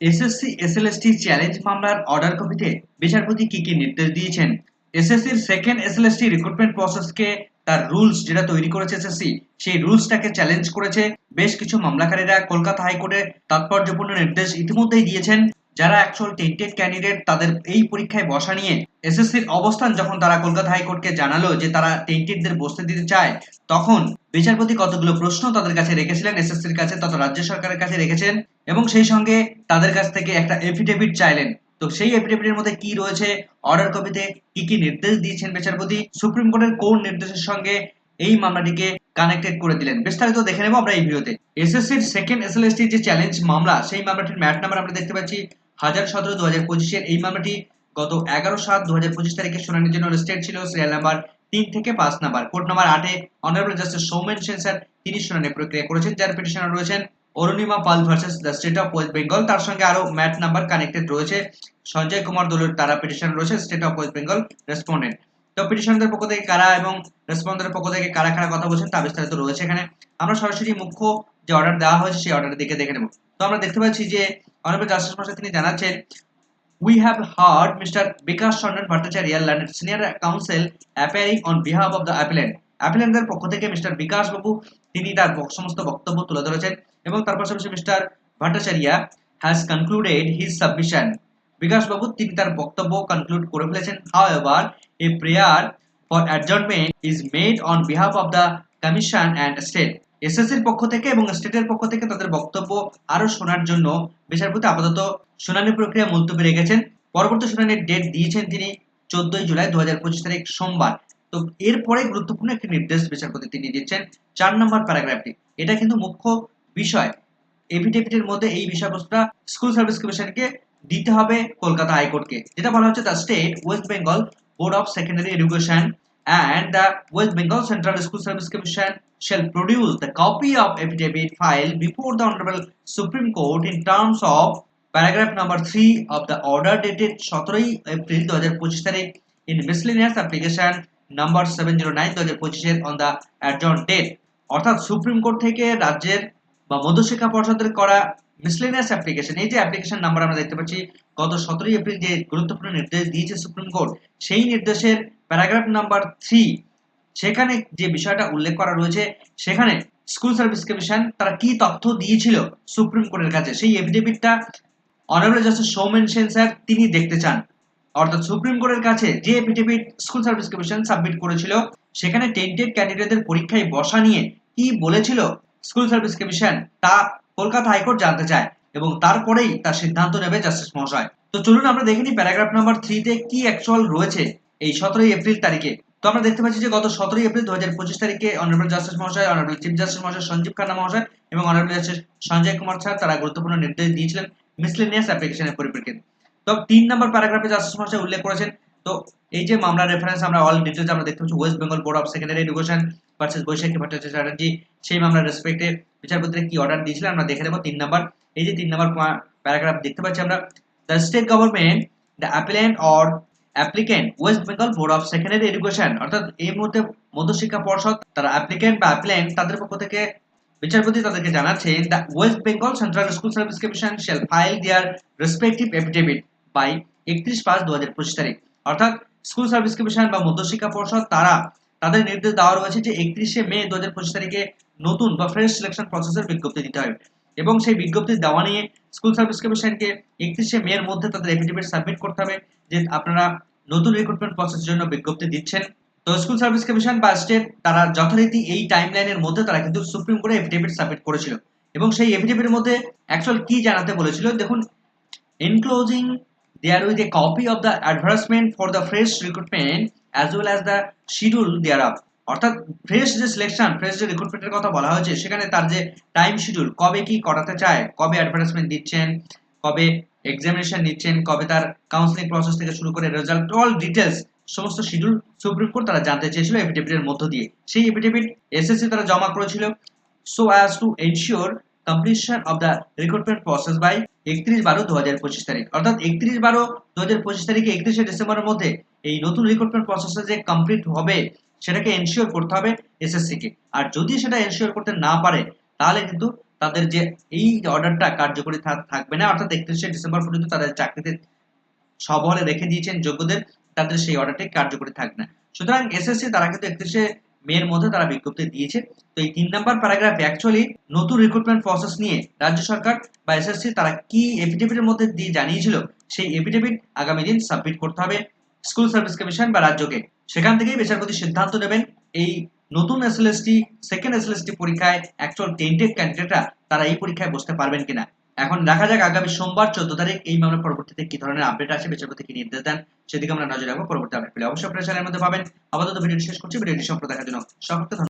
SSC SLST challenge মামলার order কপিতে বিচারপতি কি কি নির্দেশ দিয়েছেন? এসএসসির সেকেন্ড এসএলএসটি রিক্রুটমেন্ট প্রসেসকে তার রুলস যেটা তৈরি করেছে এসএসসি সেই রুলসটাকে চ্যালেঞ্জ করেছে। বেশ কিছু মামলাকারীরা কলকাতা হাইকোর্টে তাৎপর্যপূর্ণ নির্দেশ ইতিমধ্যেই দিয়েছেন। যারা অ্যাকচুয়াল টেন্টেড ক্যান্ডিডেট তাদের এই পরীক্ষায় বসা নিয়ে এসএসসির অবস্থান যখন তারা কলকাতা হাইকোর্টকে জানালো যে তারা টেন্টেডদের বসতে দিতে চায়, তখন বিচারপতি কতগুলো প্রশ্ন তাদের কাছে রেখেছিলেন এসএসসির কাছে তথা রাজ্য সরকারের কাছে রেখেছেন এবং সেই সঙ্গে তাদের কাছ থেকে একটা এফিডেভিট চাইলেন। তো সেই এফিডেভিটের মধ্যে কি রয়েছে অর্ডার কপিতে কি কি নির্দেশ দিয়েছেন বিচারপতি, সুপ্রিম কোর্টের কোন নির্দেশের সঙ্গে এই মামলাটিকে কানেক্টেড করে দিলেন? বিস্তারিত দেখে নেব আমরা এই ভিডিওতে। এসএসসির সেকেন্ড এসএলএসটি যে চ্যালেঞ্জ মামলা, সেই মামলাটির ম্যাট নাম্বার আমরা দেখতে পাচ্ছি হাজার সতেরো, দু হাজার পঁচিশের এই মামলাটি গত এগারো সাত, দু হাজার পঁচিশ তারিখে শুনানির জন্য স্টেট ছিল। সিরিয়াল নাম্বার তিন থেকে পাঁচ নাম্বার। কোর্ট নাম্বার আটে honourable justice Soumen Sen sir তিনি শুনানি প্রক্রিয়া করেছেন, যার পিটিশনার রয়েছেন Arunima Pal versus the state of West Bengal তার সঙ্গে আরও ম্যাট নাম্বার কানেক্টেড রয়েছে। সঞ্জয় কুমার দোলের তারা পিটিশন রয়েছে state of West Bengal respondent তো পিটিশনদের পক্ষ থেকে কারা এবং রেসপন্ডেন্টের পক্ষ থেকে কারা কারা কথা বলছেন তা বিস্তারিত রয়েছে এখানে। আমরা সরাসরি মুখ্য যে অর্ডার দেওয়া হয়েছে, সেই অর্ডারের দিকে দেখে নেব। তো আমরা দেখতে পাচ্ছি যে অনারেবল জাস্টিস মশাই তিনি জানাচ্ছেন We have heard Mr. Vikas Chandan Bhattacharya, learned senior counsel, appearing on behalf of the appellant. অ্যাপিলেন্টদের পক্ষ থেকে মিস্টার বিকাশ বাবু তিনি তার সমস্ত বক্তব্য তুলে ধরেছেন এবং তার পাশাপাশি mister Bhattacharya has concluded his submission Bikash babu তিনি তার বক্তব্য কনক্লুড করে ফেলেছেন however a prayer for adjournment is made on behalf of the commission and state এসএসসির পক্ষ থেকে এবং স্টেটের পক্ষ থেকে তাদের বক্তব্য আরও শোনার জন্য বিচারপতি আপাতত শুনানি প্রক্রিয়া মুলতবি রেখেছেন। পরবর্তী শুনানির ডেট দিয়েছেন তিনি চোদ্দই জুলাই দু হাজার পঁচিশ তারিখ সোমবার। তো এরপরে গুরুত্বপূর্ণ একটি নির্দেশ বিচারপতি তিনি দিচ্ছেন। চার নম্বর প্যারাগ্রাফটি। এটা কিন্তু মুখ্য বিষয়। এফিডেভিটের মধ্যে এই বিষয়বস্তুটা স্কুল সার্ভিস কমিশনকে দিতে হবে কলকাতা হাইকোর্টকে। যেটা বলা হচ্ছে the state West Bengal board of secondary education. And the West Bengal Central School Service Commission shall produce the copy of affidavit filed before the Honorable Supreme Court in terms of paragraph number 3 of the order dated 17 April 2025 in miscellaneous application number 709 2025 on the adjourned date অর্থাৎ supreme court থেকে রাজ্যের বা মধ্যশিক্ষা পর্ষদের করা miscellaneous application এই যে application number আমরা দেখতে পাচ্ছি, গত সতেরোই এপ্রিল যে গুরুত্বপূর্ণ নির্দেশ দিয়েছে সুপ্রিম কোর্ট সেই নির্দেশের প্যারাগ্রাফ নাম্বার থ্রি সেখানে যে বিষয়টা উল্লেখ করা রয়েছে, সেখানে স্কুল সার্ভিস কমিশন তারা কি তথ্য দিয়েছিল সুপ্রিম কোর্টের কাছে? সেই এফিডেভিটটা honourable justice Soumen Sen sir, তিনি দেখতে চান। অর্থাৎ সুপ্রিম কোর্টের কাছে যে affidavit school service commission submit করেছিল, সেখানে টেন্টেড ক্যান্ডিডেটদের পরীক্ষায় বসা নিয়ে কি বলেছিল স্কুল সার্ভিস কমিশন তা কলকাতা হাইকোর্ট জানতে চায় এবং তারপরেই তার সিদ্ধান্ত নেবে জাস্টিস মহাশয়। তো চলুন আমরা দেখে নিই প্যারাগ্রাফ নাম্বার থ্রিতে কি অ্যাকচুয়াল রয়েছে এই সতেরোই এপ্রিল তারিখে। তো আমরা দেখতে পাচ্ছি যে গত সতেরোই এপ্রিল দু হাজার পঁচিশ তারিখে অনারেবল জাস্টিস মহাশয় অনারেবল চিফ জাস্টিস মহাশয় সঞ্জীব খান্না মহাশয় এবং honourable justice Sanjay Kumar sir তারা গুরুত্বপূর্ণ নির্দেশ দিয়েছিলেন মিসলেনিয়াস অ্যাপ্লিকেশনের পরিপ্রেক্ষিতে। তো তিন নম্বর প্যারাগ্রাফে জাস্টিস মহাশয় উল্লেখ করেছেন। তো এই যে মামলার রেফারেন্স আমরা অল ডিটেলস আমরা দেখতে পাচ্ছি West Bengal board of secondary education versus Baishakhi Bhattacharya Chatterjee সেই মামলার রেসপেক্টে বিচারপতিরা কি অর্ডার দিয়েছিলেন আমরা দেখে নেব। তিন নম্বর এই যে তিন নম্বর প্যারাগ্রাফ দেখতে পাচ্ছি আমরা। The state government the applicant or applicant West Bengal board of secondary education অর্থাৎ এই মুহূর্তে মধ্যশিক্ষা পর্ষদ, তারা অ্যাপ্লিকেন্ট বা অ্যাপ্লিকেন্ট তাদের পক্ষ থেকে বিচারপতি তাদেরকে জানাচ্ছেন the West Bengal central school service commission shall file their respective affidavit by একত্রিশ পাঁচ দু হাজার পঁচিশ তারিখ। অর্থাৎ স্কুল সার্ভিস কমিশন বা মধ্যশিক্ষা পর্ষদ তারা তাদের নির্দেশ দেওয়া রয়েছে যে একত্রিশে মে দু হাজার পঁচিশ তারিখে নতুন বা ফ্রেশ সিলেকশন প্রসেসের বিজ্ঞপ্তি দিতে হবে এবং সেই বিজ্ঞপ্তি দেওয়া নিয়ে স্কুল সার্ভিস কমিশনকে একত্রিশে মে এর মধ্যে তাদের এফিডেভিট সাবমিট করতে হবে যে আপনারা নতুন রিক্রুটমেন্ট প্রসেসের জন্য বিজ্ঞপ্তি দিচ্ছেন। তো স্কুল সার্ভিস কমিশন বা স্টেট তারা যথারীতি এই টাইম লাইনের মধ্যে তারা কিন্তু সুপ্রিম কোর্টে এফিডেভিট সাবমিট করেছিল। এবং সেই এফিডেভিটের মধ্যে অ্যাকচুয়াল কি জানাতে বলেছিল? দেখুন enclosing therewith a copy of the advertisement for the fresh recruitment as well as the schedule thereof অর্থাৎ ফ্রেশ যে সিলেকশন ফ্রেশ যে রিক্রুটমেন্টের কথা বলা হয়েছে, সেখানে তার যে টাইম শিডিউল কবে কি করাতে চায়, কবে অ্যাডভার্টাইজমেন্ট দিচ্ছেন, কবে এক্সামিনেশন নিচ্ছেন, কবে তার কাউন্সিলিং প্রসেস থেকে শুরু করে রেজাল্ট অল ডিটেলস সমস্ত শিডিউল সুপ্রিম কোর্ট তারা জানতে চেয়েছিল এফিডেভিটের মধ্য দিয়ে। সেই এফিডেভিট এসএসসি তারা জমা করেছিল so as to ensure completion of the recruitment process by একত্রিশ বারো দু হাজার পঁচিশ তারিখ। অর্থাৎ একত্রিশ বারো দু হাজার পঁচিশ তারিখে একত্রিশে ডিসেম্বরের মধ্যে এই নতুন রিক্রুটমেন্ট প্রসেসটা যে কমপ্লিট হবে, সেটাকে এনশিওর করতে হবে এসএসসিকে। আর যদি সেটা এনশিওর করতে না পারে, তাহলে কিন্তু তাদের যে এই অর্ডারটা কার্যকরী থাকবে না। অর্থাৎ একত্রিশে ডিসেম্বর পর্যন্ত তাদের চাকরিতে সবলে রেখে দিয়েছেন যোগ্যদের, তাদের সেই অর্ডারটি কার্যকরী থাকবে না। সুতরাং এসএসসি তারা কিন্তু একত্রিশে মের মধ্যে তারা বিজ্ঞপ্তি দিয়েছে। তো এই তিন নাম্বার প্যারাগ্রাফ অ্যাকচুয়ালি নতুন রিক্রুটমেন্ট প্রসেস নিয়ে রাজ্য সরকার বা এসএসসি তারা কি এফিডেভিটের মধ্যে দিয়ে জানিয়েছিল, সেই এফিডেভিট আগামী দিন সাবমিট করতে হবে স্কুল সার্ভিস কমিশন বা রাজ্যকে। সেখান থেকেই বিচারপতি সিদ্ধান্ত নেবেন। এই নতুন এসএলএসটি সেকেন্ড এসএলএসটি পরীক্ষায় অ্যাকচুয়াল টেন্টেড ক্যান্ডিডেটরা তারা এই পরীক্ষায় বসতে পারবেন কিনা। এখন দেখা যাক আগামী সোমবার চোদ্দ তারিখ এই মামলার পরবর্তীতে কি ধরনের আপডেট আসে বিচারপতি কি নির্দেশ দেন, সেদিকে আমরা নজর রাখব পরবর্তী আপডেট পেলে। অবশ্যই আপনার চ্যানেলের মধ্যে পাবেন। আপাতত ভিডিও শেষ করছি, ভিডিওটি সম্পর্কে দেখার জন্য সকলকে